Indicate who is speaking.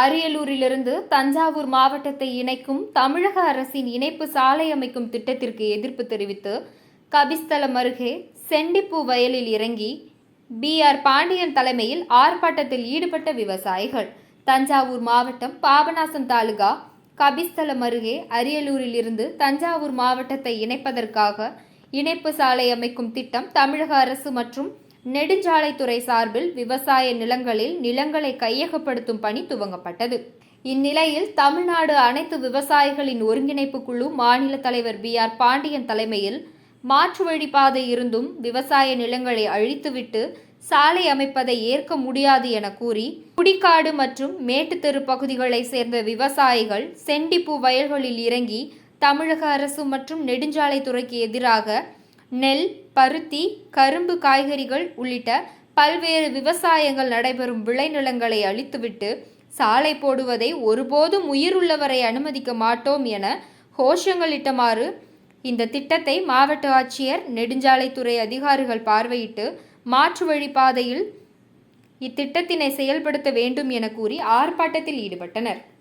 Speaker 1: அரியலூரிலிருந்து தஞ்சாவூர் மாவட்டத்தை இணைக்கும் தமிழக அரசின் இணைப்பு சாலை அமைக்கும் திட்டத்திற்கு எதிர்ப்பு தெரிவித்து கபிஸ்தலம் அருகே செண்டிப்பூ வயலில் இறங்கி பி. ஆர். பாண்டியன் தலைமையில் ஆர்ப்பாட்டத்தில் ஈடுபட்ட விவசாயிகள். தஞ்சாவூர் மாவட்டம் பாபநாசம் தாலுகா கபிஸ்தலம் அருகே அரியலூரில் இருந்து தஞ்சாவூர் மாவட்டத்தை இணைப்பதற்காக இணைப்பு சாலை அமைக்கும் திட்டம் தமிழக அரசு மற்றும் நெடுஞ்சாலைத்துறை சார்பில் விவசாய நிலங்களில் நிலங்களை கையகப்படுத்தும் பணி துவங்கப்பட்டது. இந்நிலையில் தமிழ்நாடு அனைத்து விவசாயிகளின் ஒருங்கிணைப்பு குழு மாநில தலைவர் பி. ஆர். பாண்டியன் தலைமையில் மாற்று வழிப்பாதை இருந்தும் விவசாய நிலங்களை அழித்துவிட்டு சாலை அமைப்பதை ஏற்க முடியாது என கூறி குடிக்காடு மற்றும் மேட்டுத்தெரு பகுதிகளை சேர்ந்த விவசாயிகள் செண்டிப்பூ வயல்களில் இறங்கி தமிழக அரசு மற்றும் நெடுஞ்சாலைத்துறைக்கு எதிராக நெல் பருத்தி கரும்பு காய்கறிகள் உள்ளிட்ட பல்வேறு விவசாயங்கள் நடைபெறும் விளைநிலங்களை அழித்துவிட்டு சாலை போடுவதை ஒருபோதும் உயிருள்ளவரை அனுமதிக்க மாட்டோம் என கோஷங்களிட்டமாறு இந்த திட்டத்தை மாவட்ட ஆட்சியர் நெடுஞ்சாலைத்துறை அதிகாரிகள் பார்வையிட்டு மாற்று வழிபாதையில் இத்திட்டத்தினை செயல்படுத்த வேண்டும் என கூறி ஆர்ப்பாட்டத்தில் ஈடுபட்டனர்.